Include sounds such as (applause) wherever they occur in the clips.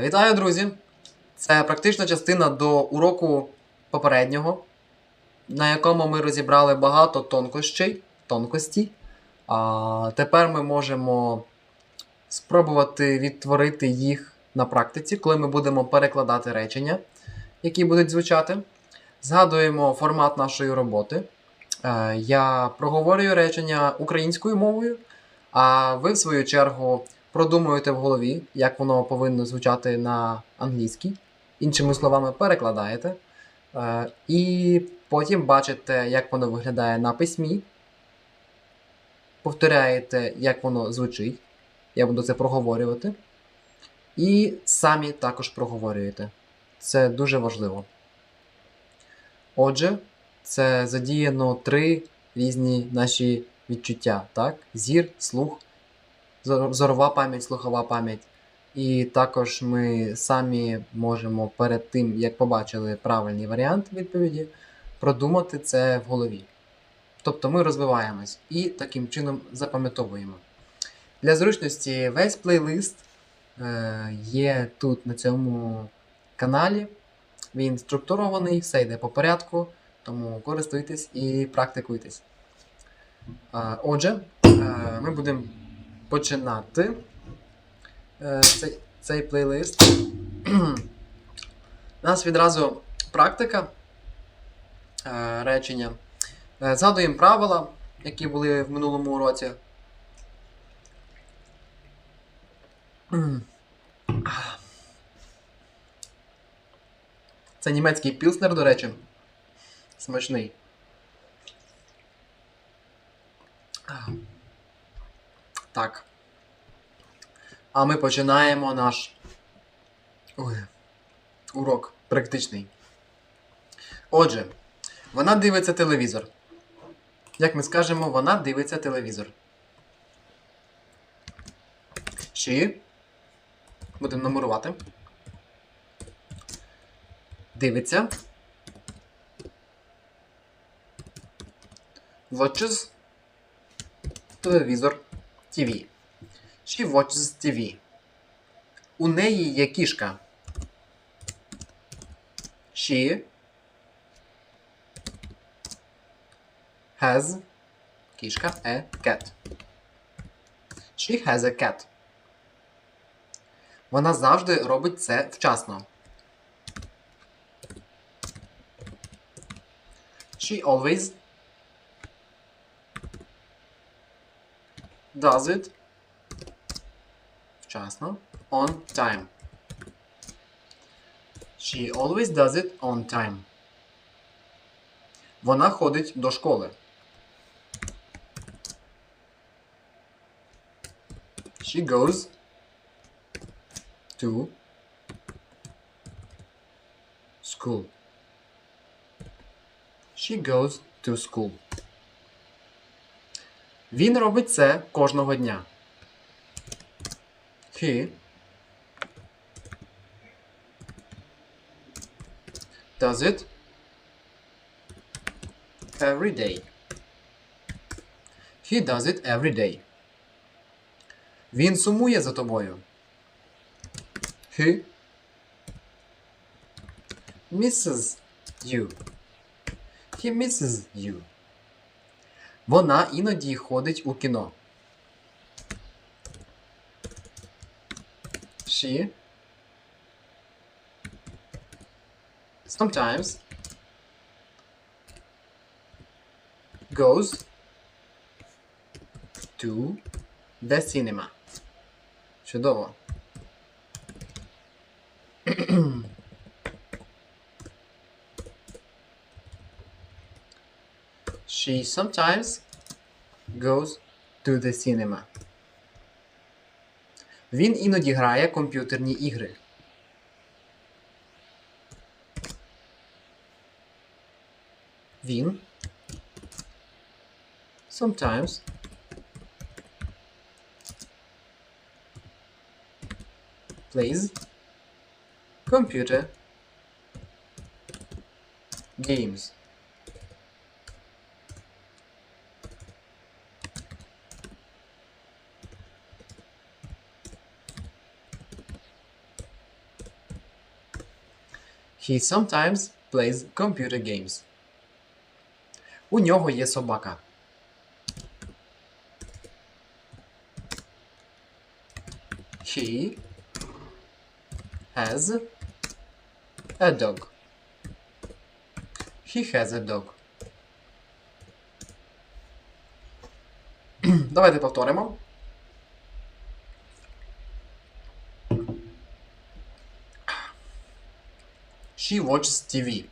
Вітаю, друзі! Це практична частина до уроку попереднього, на якому ми розібрали багато тонкощей, тонкостей. А тепер ми можемо спробувати відтворити їх на практиці, коли ми будемо перекладати речення, які будуть звучати. Згадуємо формат нашої роботи. Е, Я проговорюю речення українською мовою, а ви, в свою чергу, продумуєте в голові, як воно повинно звучати на англійській. Іншими словами, перекладаєте. Е, І потім бачите, як воно виглядає на письмі. Повторяєте, як воно звучить. Я буду це проговорювати. І самі також проговорюєте. Це дуже важливо. Отже, це задіяно три різні наші відчуття: так? зір, слух, зорова пам'ять, слухова пам'ять. І також ми самі можемо перед тим, як побачили правильний варіант відповіді, продумати це в голові. Тобто ми розвиваємось і таким чином запам'ятовуємо. Для зручності весь плейлист е, є тут на цьому каналі. Він структурований, все йде по порядку, тому користуйтесь і практикуйтесь. Е, Отже, е, ми будемо починати е, цей, цей плейлист. У нас відразу практика е, речення. Е, Згадуємо правила, які були в минулому уроці. Це німецький пілснер, до речі. Смачний. Так. А ми починаємо наш Ой. урок практичний. Отже, вона дивиться телевізор. Як ми скажемо, вона дивиться телевізор. She. Будемо нумерувати. Дивиться. Watches. Телевізор. TV. She watches TV. У неї є кішка. She has кішка a cat. She has a cat. Вона завжди робить це вчасно. She always does it вчасно on time. She always does it on time. Вона ходить до школи. She goes to school. She goes to school. Він робить це кожного дня. He does it every day. He does it every day. Він сумує за тобою. He misses you. He misses you. Вона іноді ходить у кіно. She sometimes goes to the cinema. Чудово. She sometimes goes to the cinema. Він іноді грає комп'ютерні ігри. Він sometimes plays computer games. He sometimes plays computer games. У нього є собака. He has a dog. He has a dog. (clears throat) Давайте повторимо. She watches TV.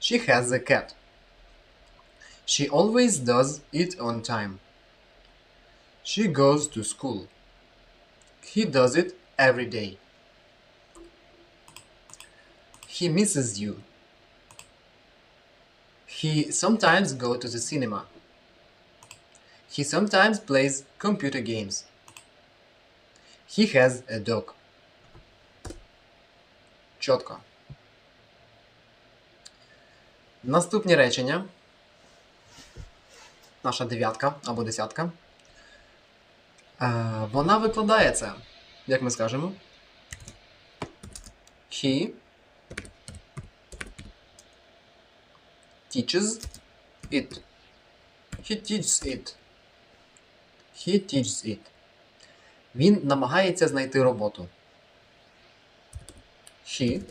She has a cat. She always does it on time. She goes to school. He does it every day. He misses you. He sometimes go to the cinema. He sometimes plays computer games. He has a dog. Чітко. Наступні речення. Наша дев'ятка або десятка. Е, вона викладає це. Як ми скажемо? He teaches it. He teaches it. He teaches it. Він намагається знайти роботу. He.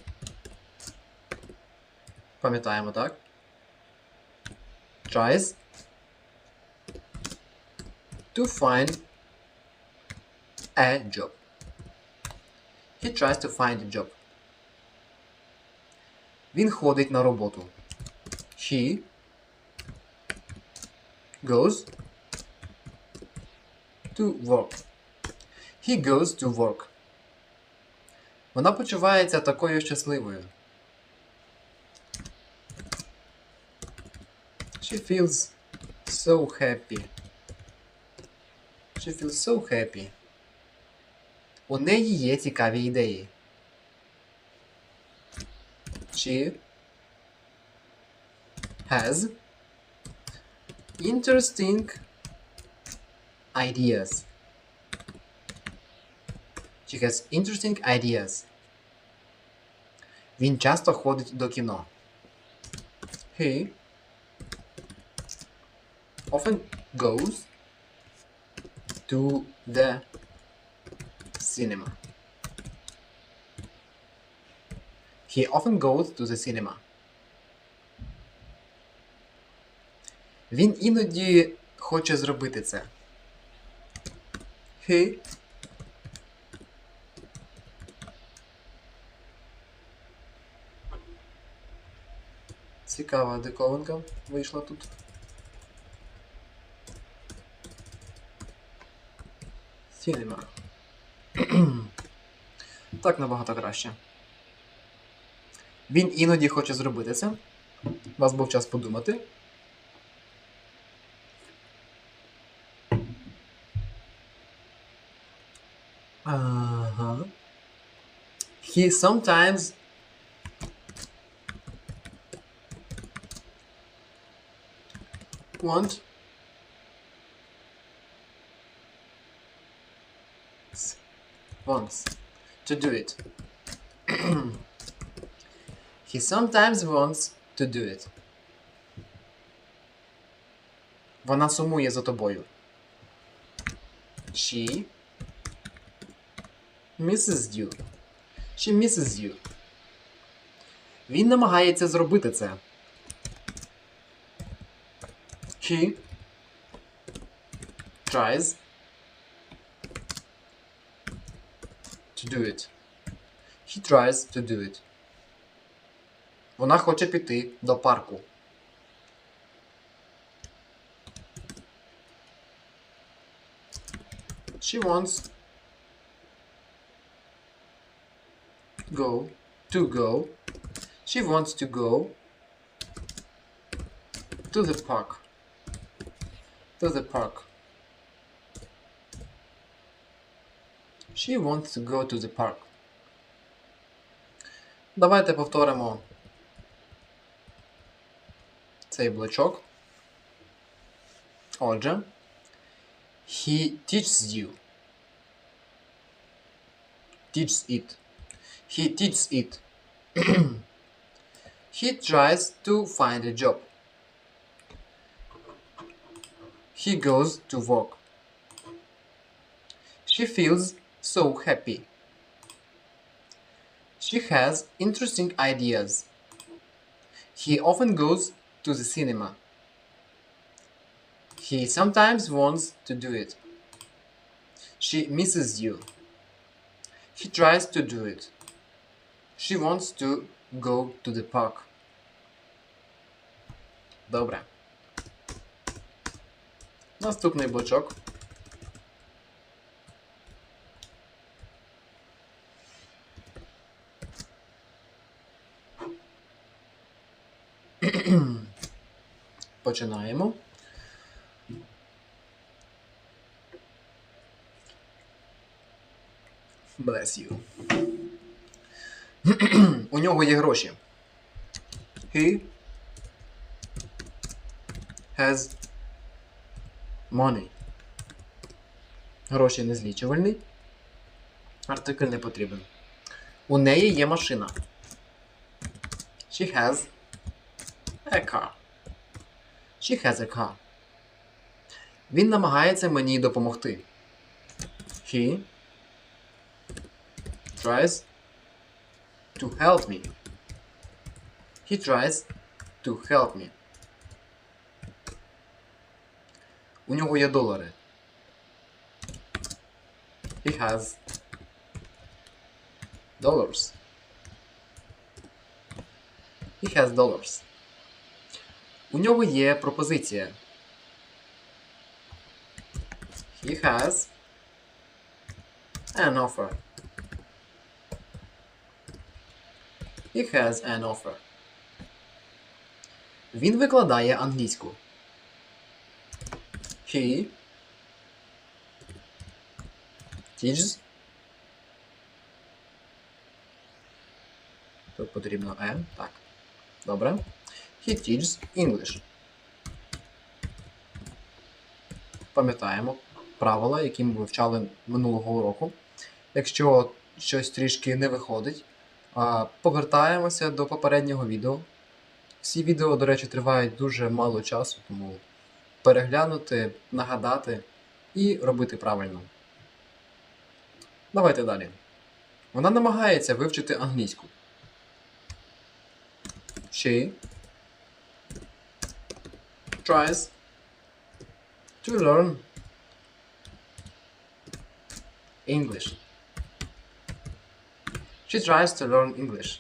Пам'ятаємо, так? Tries to find a job. He tries to find a job. Він ходить на роботу. He goes to work. He goes to work. Вона почувається такою щасливою. She feels so happy. She feels so happy. У неї є цікаві ідеї. She has interesting ideas. She has interesting ideas. Він часто ходить до кіно. He often goes to the cinema. He often goes to the cinema. Він іноді хоче зробити це. He Цікава диковинка вийшла тут. Cinema. (clears throat) так набагато краще. Він іноді хоче зробити це. У вас був час подумати. Ага. He sometimes want wants to do it. he sometimes wants to do it. Вона сумує за тобою. She misses you. She misses you. Він намагається зробити це. He tries to do it. He tries to do it. Вона хоче піти до парку. She wants go to go. She wants to go to the park. To the park. She wants to go to the park. Давайте повторимо цей блочок. Отже, he teaches you. Teaches it. He teaches it. (clears throat) He tries to find a job. He goes to work. She feels so happy. She has interesting ideas. He often goes to the cinema. He sometimes wants to do it. She misses you. He tries to do it. She wants to go to the park. Dobra. Наступний блочок. (clears throat) Починаємо. Bless you. (clears throat) У нього є гроші. He has money. Гроші незлічувальний. Артикль не потрібен. У неї є машина. She has a car. She has a car. Він намагається мені допомогти. He tries to help me. He tries to help me. У нього є долари. He has dollars. He has dollars. У нього є пропозиція. He has an offer. He has an offer. Він викладає англійську. He teaches. Тут потрібно E. Так. Добре. He teaches English. Пам'ятаємо правила, які ми вивчали минулого уроку. Якщо щось трішки не виходить, повертаємося до попереднього відео. Всі відео, до речі, тривають дуже мало часу, тому переглянути, нагадати і робити правильно. Давайте далі. Вона намагається вивчити англійську. She tries to learn English. She tries to learn English.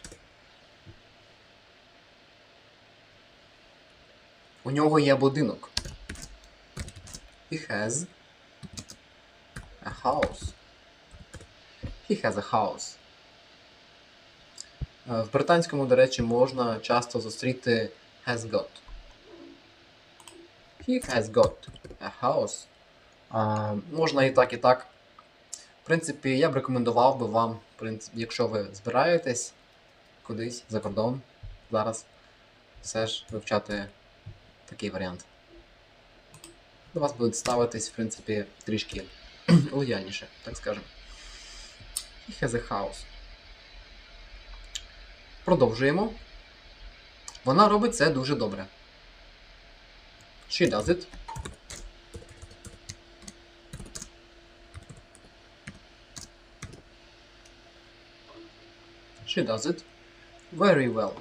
У нього є будинок. He has a house. He has a house. Е, В британському, до речі, можна часто зустріти has got. He has got a house. А, можна і так, і так. В принципі, я б рекомендував би вам, якщо ви збираєтесь кудись за кордон зараз, все ж вивчати такий варіант. До вас будуть ставитись, в принципі, трішки (clears throat) лояльніше, так скажемо. He has a house. Продовжуємо. Вона робить це дуже добре. She does it. She does it very well.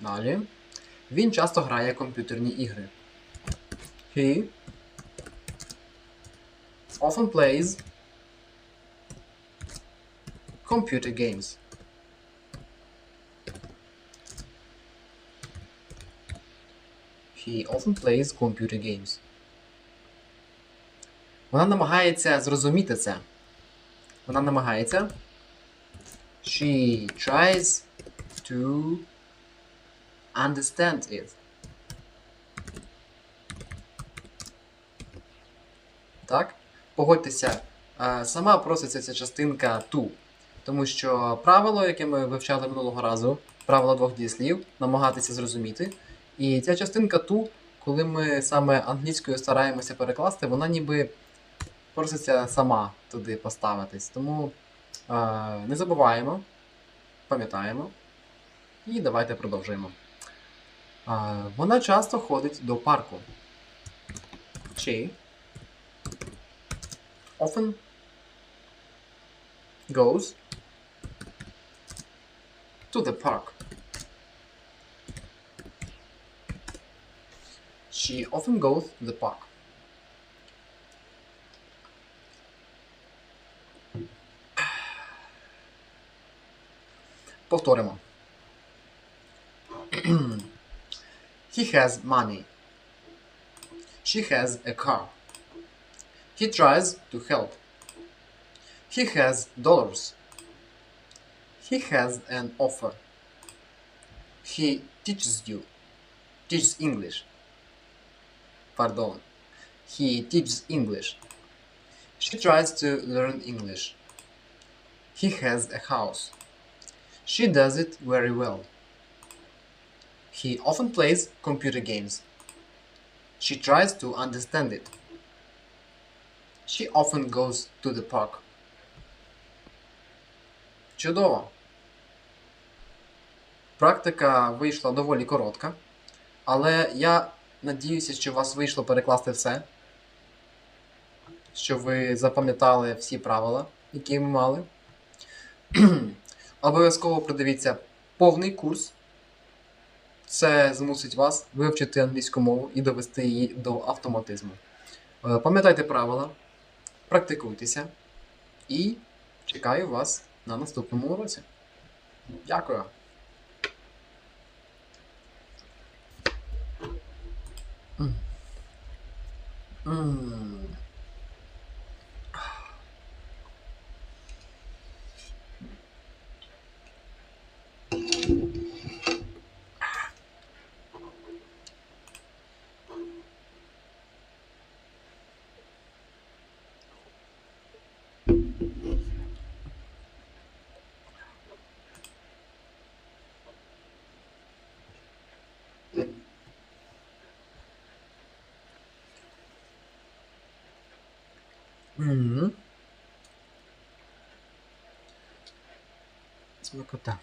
Далі. Він часто грає комп'ютерні ігри. He often plays computer games. He often plays computer games. Вона намагається зрозуміти це. Вона намагається. She tries to understand it. Так? Погодьтеся, е, сама проситься ця частинка to. Тому що правило, яке ми вивчали минулого разу, правило двох дієслів, намагатися зрозуміти. І ця частинка to, коли ми саме англійською стараємося перекласти, вона ніби проситься сама туди поставитись. Тому е, не забуваємо, пам'ятаємо. І давайте продовжуємо. Е, вона часто ходить до парку. She often goes to the park. She often goes to the park. Повторимо. (clears throat) He has money. She has a car. He tries to help. He has dollars. He has an offer. He teaches you. Teaches English. Pardon. He teaches English. She tries to learn English. He has a house. She does it very well. He often plays computer games. She tries to understand it. She often goes to the park. Чудово. Практика вийшла доволі коротка, але я надіюся, що у вас вийшло перекласти все, що ви запам'ятали всі правила, які ми мали. (clears throat) Обов'язково придивіться повний курс. Це змусить вас вивчити англійську мову і довести її до автоматизму. Е, Пам'ятайте правила, практикуйтеся і чекаю вас на наступному уроці. Дякую. М. Uhum. Desblocotar.